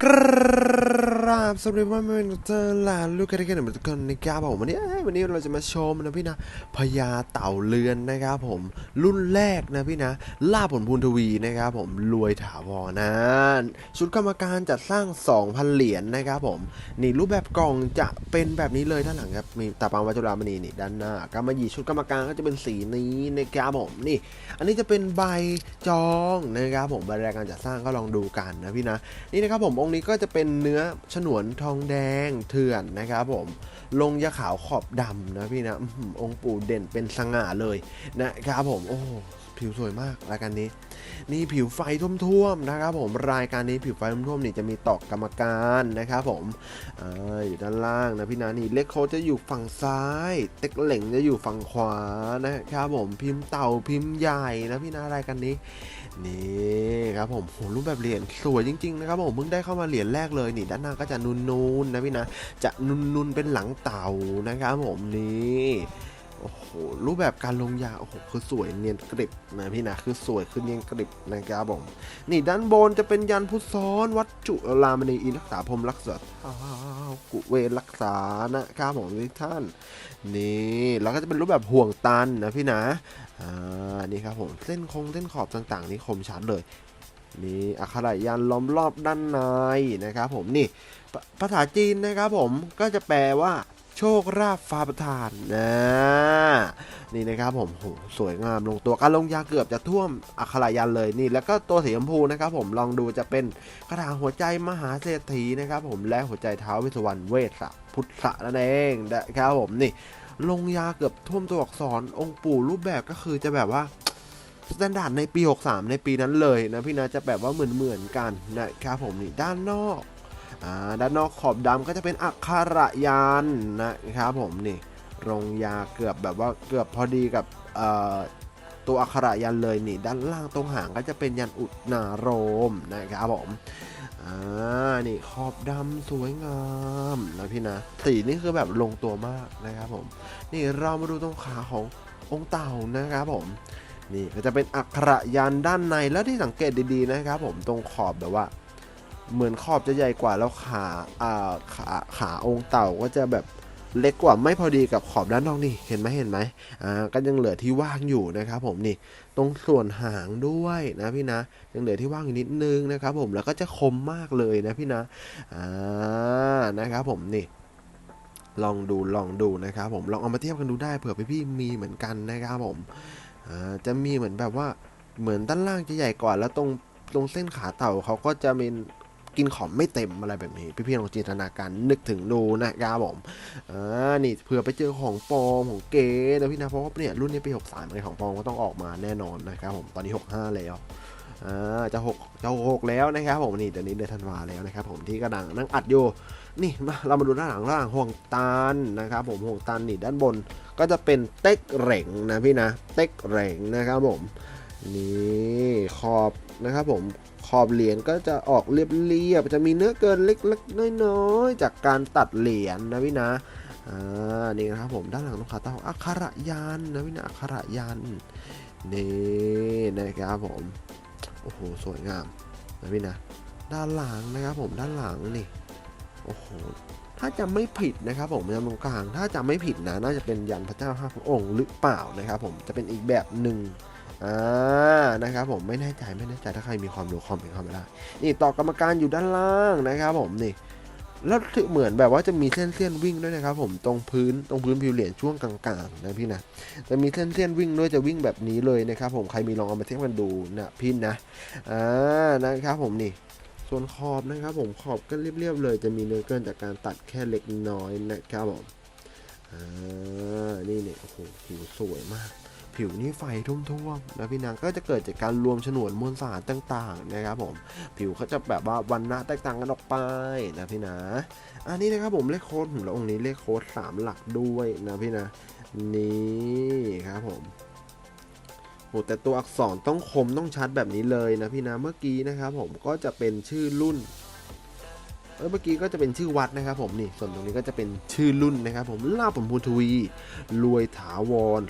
Grrr. กราบสวัสดีว่าเป็นเจอหลาลูกกันกันเหมือนทุกคนนะครับผมวันนี้วันนี้เราจะมาชมนะพี่นะพญาเต่าเรือนนะครับผมรุ่นแรกนะพี่นะล่าผลพูนทวีนะครับผมรวยถาวรนะชุดกรรมการจัดสร้าง 2,000 เหรียญนะครับผมนี่รูปแบบกล่องจะเป็นแบบนี้เลยด้านหลังครับมีตาปังวัจุรามณีนี่ด้านหน้ากำมยีชุดกรรมการก็จะเป็นสีนี้นะครับผมนี่ อันนี้จะเป็นใบจองนะครับผมใบรายการจัดสร้างก็ลองดูกันนะพี่นะนี่นะครับผมองค์นี้ก็จะเป็นเนื้อฉนวนทองแดงเถื่อนนะครับผมลงยาขาวขอบดำนะพี่นะอื้อหือองค์ปู่เด่นเป็นสง่าเลยนะครับผมโอ้ ผิวสวยมากรายการนี้ นี่ผิวไฟท่วมๆนะครับผมรายการนี้ผิวไฟท่วมๆนี่จะมีตอกกรรมการนะครับผมออยู่ด้านล่างนะพี่นะนี่เล็กโคจะอยู่ฝั่งซ้าย เต็กเหล่งจะอยู่ฝั่งขวานะครับผมพิมพ์เต่าพิมพ์ใหญ่นะพี่นะรายการนี้นี่ครับผมโหรูปแบบเหรียญสวยจริงๆนะครับผมเพิ่งได้เข้ามาเหรียญแรกเลยนี่ด้านหน้าก็จะนูนๆนะพี่นะจะนูนๆเป็นหลังเต่านะครับผมนี่ โอ้โห รูปแบบการลงยา โอ้โห คือสวยเนียนกริบนะพี่นะ คือสวยคือเนียนกริบนะครับผม นี่ด้านบนจะเป็นยันพุทธซ้อน วัดจุลามณีอินรักษาพรมรักษาากุเวรรักษานะครับผมทุกท่าน นี่แล้วก็จะเป็นรูปแบบห่วงตันนะพี่นะ อ่า นี่ครับผม เส้นคงเส้นขอบต่างๆ นี่คมชัดเลยนี่อักขระยันล้อมรอบด้านในนะครับผมนี่ภาษาจีนนะครับผมก็จะแปลว่า โชคราบฟ้าประทานนะนี่นะครับผมโหสวยงามลงตัวการลงยาเกือบจะท่วมอักขระยันเลยนี่ แล้วก็ตัวสีชมพูนะครับผมลองดูจะเป็นกระถางหัวใจมหาเศรษฐีนะครับผมและหัวใจเท้าวิศวรรณเวสสะพุทธะนั่นเองนะครับผมนี่ลงยาเกือบท่วมตัวอักษรองค์ปู่รูปแบบก็คือจะแบบว่าสแตนดาร์ดในปี 63 ในปีนั้นเลยนะพี่นะจะแบบว่าเหมือนเหมือนกันนะครับผมนี่ด้านนอก ด้านนอกขอบดำก็จะเป็นอักขระยันนะครับผมนี่ลงยาเกือบแบบว่าเกือบพอดีกับตัวอักขระยันเลยนี่ ด้านล่างตรงหางก็จะเป็นยันอุดนารมนะครับผมอ่านี่ขอบดำสวยงามนะพี่นะสีนี่คือแบบลงตัวมากนะครับผม นี่เรามาดูตรงขาขององค์เต่านะครับผมนี่ก็จะเป็นอักขระยันด้านในแล้วที่สังเกตดีๆนะครับผมตรงขอบแบบว่า เหมือนขอบจะใหญ่กว่าแล้วขาอ่าขาขาองค์เต่าก็จะแบบเล็กกว่าไม่พอดีกับขอบด้านนอกนี่เห็นไหมเห็นไหมอ่าก็ยังเหลือที่ว่างอยู่นะครับผมนี่ตรงส่วนหางด้วยนะพี่นะยังเหลือที่ว่างอยู่นิดนึงนะครับผมแล้วก็จะคมมากเลยนะพี่นะอ่านะครับผมนี่ลองดูลองดูนะครับผมลองเอามาเทียบกันดูได้เผื่อพี่ๆมีเหมือนกันนะครับผมอ่าจะมีเหมือนแบบว่าเหมือนด้านล่างจะใหญ่กว่าแล้วตรงตรงเส้นขาเต่าเขาก็จะเป็น กินขอมไม่เต็มอะไรแบบนี้ พี่ๆลองจินตนาการนึกถึงดูนะครับผมอ่านี่เผื่อไปเจอของปลอมของเก๋นะพี่นะเพราะว่าเนี่ยรุ่นนี้ปี63อะไรของปลอมก็ต้องออกมาแน่นอนนะครับผมตอนนี้ 65 แล้วอ่าจะหกจะหกแล้วนะครับผมนี่เดี๋ยวนี้เดือนธันวาแล้วนะครับผมที่กระดังนั่งอัดอยู่นี่มาเรามาดูด้านหลังด้านหลังห่วงตันนะครับผมห่วงตันนี่ด้านบน ก็จะเป็นเต็กเหร่งนะพี่นะเต็กเหร่งนะครับผมนี่ขอบนะครับผม ขอบเหรียญก็จะออกเรียบๆจะมีเนื้อเกินเล็กๆน้อยๆ จากการตัดเหรียญนะพี่นะอ่านี่นะครับผมด้านหลังตรงขาเต้าอักขระยันนะพี่นะอักขระยันนี่นะครับผมโอ้โหสวยงามนะพี่นะด้านหลังนะครับผมด้านหลังนี่โอ้โหถ้าจำไม่ผิดนะครับผมยันตรงกลางถ้าจำไม่ผิดนะน่าจะเป็นยันพระเจ้าห้าพระองค์หรือเปล่านะครับผมจะเป็นอีกแบบหนึ่ง อ่านะครับผมไม่แน่ใจไม่แน่ใจถ้าใครมีความรู้คอมเมนต์เข้ามาได้ นี่ต่อกรรมการอยู่ด้านล่างนะครับผมนี่แล้วเหมือนแบบว่าจะมีเส้นเส้นวิ่งด้วยนะครับผมตรงพื้นตรงพื้นผิวเหรียญช่วงกลางๆนะพี่นะจะมีเส้นเส้นวิ่งด้วยจะวิ่งแบบนี้เลยนะครับผมใครมีลองเอามาเทียบกันดูนะพี่นะอ่านะครับผมนี่ส่วนขอบนะครับผมขอบก็เรียบๆเลย จะมีเนื้อเกินจากการตัดแค่เล็กน้อยนะครับผมอ่านี่เนี่ยโอ้โหผิวสวยมาก ผิวนี่ไฟทุ่มๆนะพี่นางก็จะเกิดจากการรวมฉนวนมวลสารต่างๆนะครับผมผิวเขาจะแบบว่าวันณะแตกต่างกันออกไปนะพี่นะอันนี้นะครับผมเลขโค้ดของเราองค์นี้เลขโค้ดสามหลักด้วยนะพี่นะนี่ครับผมโหแต่ตัวอักษรต้องคมต้องชัดแบบนี้เลยนะพี่นะเมื่อกี้นะครับผมก็จะเป็นชื่อรุ่น เออเมื่อกี้ก็จะเป็นชื่อวัดนะครับผมนี่ส่วนตรงนี้ก็จะเป็นชื่อรุ่นนะครับผมลาบผลพูทวี รวยถาวร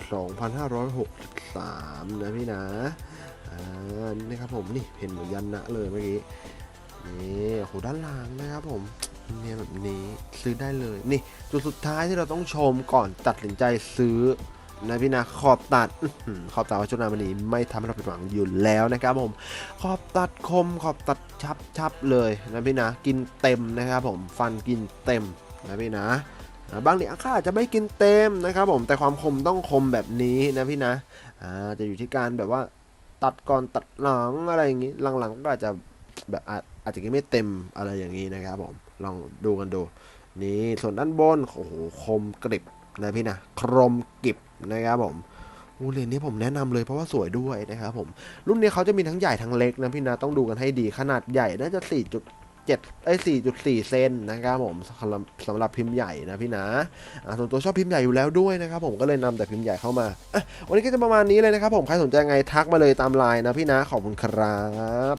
2563 นะพี่นะอ่านี่นะครับผมนี่เห็นเหมือนยันนะเลยเมื่อกี้นี่โอ้โหด้านหลังนะครับผมเนียแบบนี้ซื้อได้เลยนี่จุดสุดท้ายที่เราต้องชมก่อนตัดสินใจซื้อ นะพี่นะขอบตัดขอบตัดวัชนามณีไม่ทำให้เราผิดหวังอยู่แล้วนะครับผม ขอบตัดคมขอบตัดชับชับเลยนะพี่นะกินเต็มนะครับผมฟันกินเต็มนะพี่นะบางเหรียญค่าอาจจะไม่กินเต็มนะครับผมแต่ความคมต้องคมแบบนี้นะพี่นะจะอยู่ที่การแบบว่าตัดก่อนตัดหลังอะไรอย่างนี้หลังๆก็อาจจะแบบอาจอาจจะกินไม่เต็มอะไรอย่างนี้นะครับผมลองดูกันดูนี่ส่วนด้านบนโอ้โหคมกริบ นะพี่นะครมกิบนะครับผมอูเหรียญนี้ผมแนะนำเลยเพราะว่าสวยด้วยนะครับผม รุ่นนี้เขาจะมีทั้งใหญ่ทั้งเล็กนะพี่นะต้องดูกันให้ดีขนาดใหญ่น่าจะ4.7ไอ้4.4 เซนนะครับผมสำหรับสำหรับพิมพ์ใหญ่นะพี่นะส่วนตัวชอบพิมพ์ใหญ่อยู่แล้วด้วยนะครับผมก็เลยนำแต่พิมพ์ใหญ่เข้ามาวันนี้ก็จะประมาณนี้เลยนะครับผมใครสนใจไงทักมาเลยตามไลน์นะพี่นะขอบคุณครับ